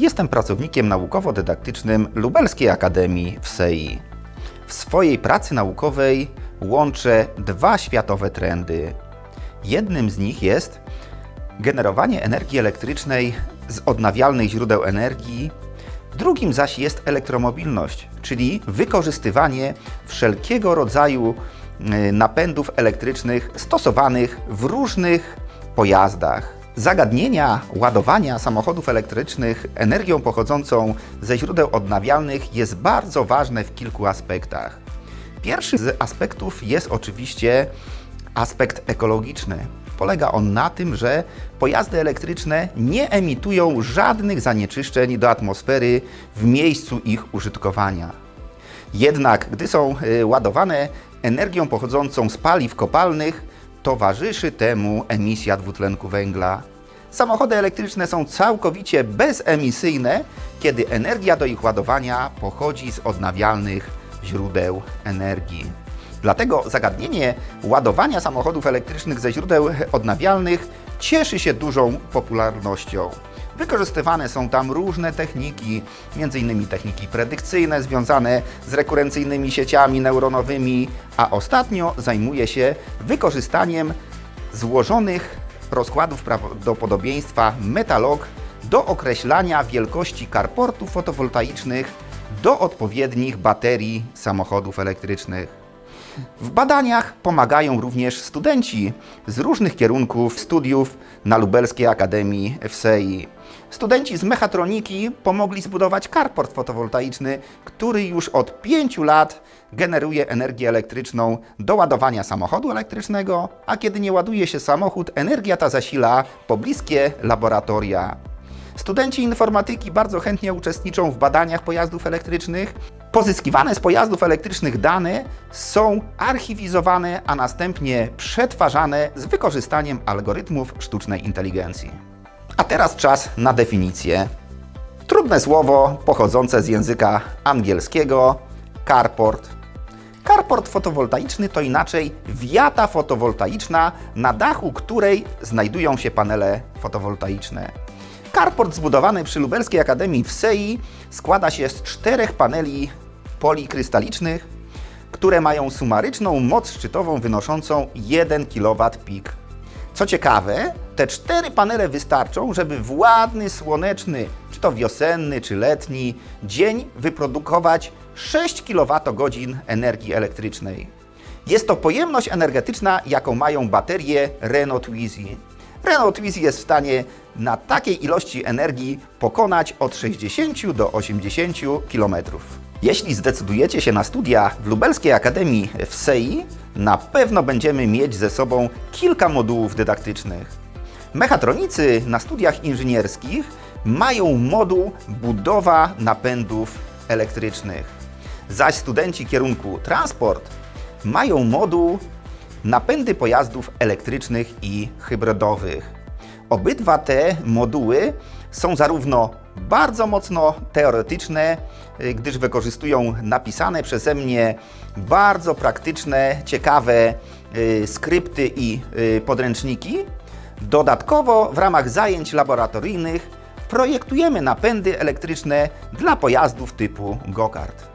Jestem pracownikiem naukowo-dydaktycznym Lubelskiej Akademii w SEI. W swojej pracy naukowej łączę dwa światowe trendy. Jednym z nich jest generowanie energii elektrycznej z odnawialnych źródeł energii, drugim zaś jest elektromobilność, czyli wykorzystywanie wszelkiego rodzaju y, napędów elektrycznych stosowanych w różnych pojazdach. Zagadnienia ładowania samochodów elektrycznych energią pochodzącą ze źródeł odnawialnych jest bardzo ważne w kilku aspektach. Pierwszy z aspektów jest oczywiście aspekt ekologiczny. Polega on na tym, że pojazdy elektryczne nie emitują żadnych zanieczyszczeń do atmosfery w miejscu ich użytkowania. Jednak gdy są y, ładowane energią pochodzącą z paliw kopalnych, towarzyszy temu emisja dwutlenku węgla. Samochody elektryczne są całkowicie bezemisyjne, kiedy energia do ich ładowania pochodzi z odnawialnych źródeł energii. Dlatego zagadnienie ładowania samochodów elektrycznych ze źródeł odnawialnych cieszy się dużą popularnością. Wykorzystywane są tam różne techniki, m.in. techniki predykcyjne związane z rekurencyjnymi sieciami neuronowymi, a ostatnio zajmuje się wykorzystaniem złożonych rozkładów prawdopodobieństwa metalog do określania wielkości karportów fotowoltaicznych do odpowiednich baterii samochodów elektrycznych. W badaniach pomagają również studenci z różnych kierunków studiów na Lubelskiej Akademii FSEI. Studenci z mechatroniki pomogli zbudować karport fotowoltaiczny, który już od 5 lat generuje energię elektryczną do ładowania samochodu elektrycznego, a kiedy nie ładuje się samochód, energia ta zasila pobliskie laboratoria. Studenci informatyki bardzo chętnie uczestniczą w badaniach pojazdów elektrycznych. Pozyskiwane z pojazdów elektrycznych dane są archiwizowane, a następnie przetwarzane z wykorzystaniem algorytmów sztucznej inteligencji. A teraz czas na definicję. Trudne słowo pochodzące z języka angielskiego carport. Carport fotowoltaiczny to inaczej wiata fotowoltaiczna, na dachu której znajdują się panele fotowoltaiczne. Carport zbudowany przy Lubelskiej Akademii w SEI składa się z czterech paneli polikrystalicznych, które mają sumaryczną moc szczytową wynoszącą 1 kW pik. Co ciekawe, te cztery panele wystarczą, żeby w ładny, słoneczny, czy to wiosenny, czy letni dzień wyprodukować 6 kWh energii elektrycznej. Jest to pojemność energetyczna, jaką mają baterie Renault Twizy. Renault Twizy jest w stanie na takiej ilości energii pokonać od 60 do 80 km. Jeśli zdecydujecie się na studia w Lubelskiej Akademii w SEI, na pewno będziemy mieć ze sobą kilka modułów dydaktycznych. Mechatronicy na studiach inżynierskich mają moduł budowa napędów elektrycznych, zaś studenci kierunku transport mają moduł napędy pojazdów elektrycznych i hybrydowych. Obydwa te moduły są zarówno bardzo mocno teoretyczne, y, gdyż wykorzystują napisane przeze mnie bardzo praktyczne, ciekawe y, skrypty i y, podręczniki. Dodatkowo w ramach zajęć laboratoryjnych projektujemy napędy elektryczne dla pojazdów typu go-kart.